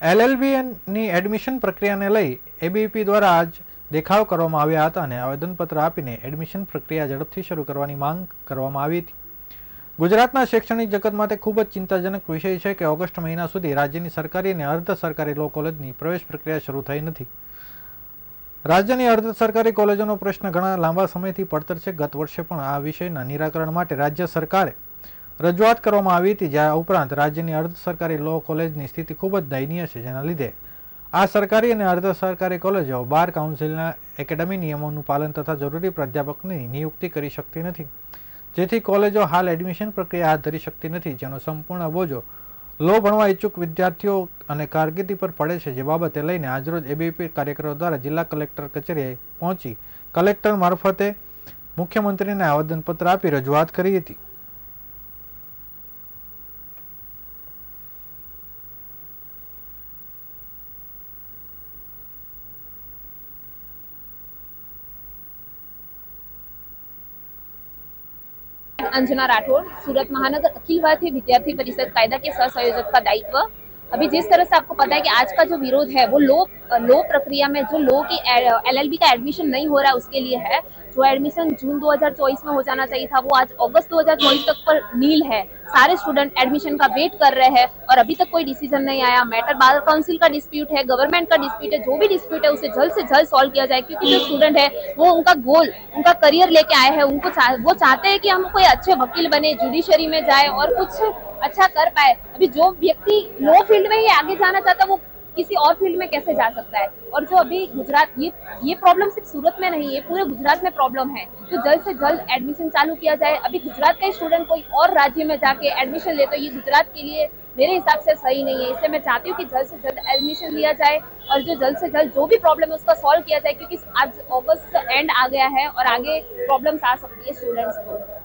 એલએલબીની admission પ્રક્રિયાને લઈ ABP દ્વારા આજ દેખાવ કરવામાં આવ્યા હતા અને આવેદનપત્ર આપીને એડમિશન પ્રક્રિયા ઝડપથી શરૂ કરવાની માંગ કરવામાં આવી હતી. ગુજરાતના શૈક્ષણિક જગત માટે ખૂબ જ ચિંતાજનક વિષય છે કે ઓગસ્ટ મહિના સુધી રાજ્યની સરકારી અને અર્ધ સરકારી લો કોલેજની પ્રવેશ પ્રક્રિયા શરૂ થઈ નથી. રાજ્યની અર્ધ સરકારી કોલેજોનો પ્રશ્ન ઘણા લાંબા સમયથી પડતર છે. ગત વર્ષે પણ આ વિષયના નિરાકરણ માટે રાજ્ય સરકારે રજૂઆત કરવામાં આવી હતી, જ્યાં ઉપરાંત રાજ્યની અર્ધ સરકારી લો કોલેજની સ્થિતિ ખૂબ જ દયનીય છે, જેના લીધે આ સરકારી અને અર્ધ સરકારી કોલેજો બાર કાઉન્સિલના એકેડમી નિયમોનું પાલન તથા જરૂરી પ્રાધ્યાપકની નિયુક્તિ કરી શકતી નથી. જેથી કોલેજો હાલ એડમિશન પ્રક્રિયા હાથ ધરી શકતી નથી, જેનો સંપૂર્ણ બોજો લો ભણવા ઈચ્છુક વિદ્યાર્થીઓ અને કારકિર્દી પર પડે છે, જે બાબતે લઈને આજરોજ એબીપી કાર્યકરો દ્વારા જિલ્લા કલેક્ટર કચેરીએ પહોંચી કલેક્ટર મારફતે મુખ્યમંત્રીને આવેદનપત્ર આપી રજૂઆત કરી હતી. અંજના રાઠોડ સુરત મહાનગર અખિલ ભારતીય વિદ્યાર્થી પરિષદ કાયદાકીય સહસંયોજકતા દાયિત્વ अभी जिस तरह से आपको पता है कि आज का जो विरोध है वो लो लो प्रक्रिया में जो लो की एलएलबी का एडमिशन नहीं हो रहा है उसके लिए है जो एडमिशन जून 2024 में हो जाना चाहिए था वो आज अगस्त 2024 तक पर नील है। सारे स्टूडेंट एडमिशन का वेट कर रहे हैं और अभी तक कोई डिसीज़न नहीं आया। मैटर बार काउंसिल का डिस्प्यूट है गवर्नमेंट का डिस्प्यूट है जो भी डिस्प्यूट है उसे जल्द से जल्द सॉल्व किया जाए क्योंकि जो स्टूडेंट है वो उनका गोल उनका करियर लेके आए हैं उनको चाह, वो चाहते हैं कि हम कोई अच्छे वकील बने जुडिशरी में जाए और कुछ अच्छा कर पाए। अभी जो व्यक्ति लो फ़ील्ड में ही आगे जाना चाहता है, वो किसी और फ़ील्ड में कैसे जा सकता है? और जो अभी गुजरात, ये ये प्रॉब्लम सिर्फ़ सूरत में नहीं है, पूरे गुजरात में प्रॉब्लम है। तो जल्द से जल्द एडमिशन चालू किया जाए। अभी गुजरात का स्टूडेंट कोई और राज्य में जाके एडमिशन ले तो ये गुजरात के लिए मेरे हिसाब से सही नहीं है। इसलिए मैं चाहती हूँ कि जल्द से जल्द एडमिशन लिया जाए और जो जल्द से जल्द जो भी प्रॉब्लम है, उसका सॉल्व किया जाए, क्योंकि आज अगस्त एंड आ गया है और आगे प्रॉब्लम्स आ सकती है स्टूडेंट्स को।